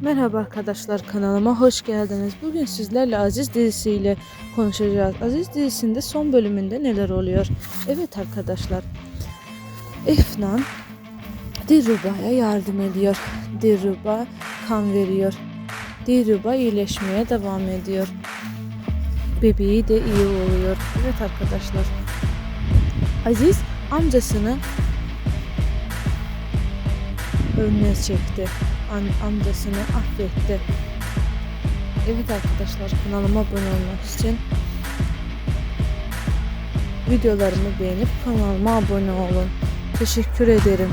Merhaba arkadaşlar kanalıma hoş geldiniz. Bugün sizlerle Aziz dizisiyle konuşacağız. Aziz dizisinde son bölümünde neler oluyor? Evet arkadaşlar. Efnan Dilruba'ya yardım ediyor. Dilruba kan veriyor. Dilruba iyileşmeye devam ediyor. Bebeği de iyi oluyor. Evet arkadaşlar. Aziz amcasını önüne çekti. Am- amcasını affetti. Evet arkadaşlar kanalıma abone olmak için videolarımı beğenip kanalıma abone olun. Teşekkür ederim.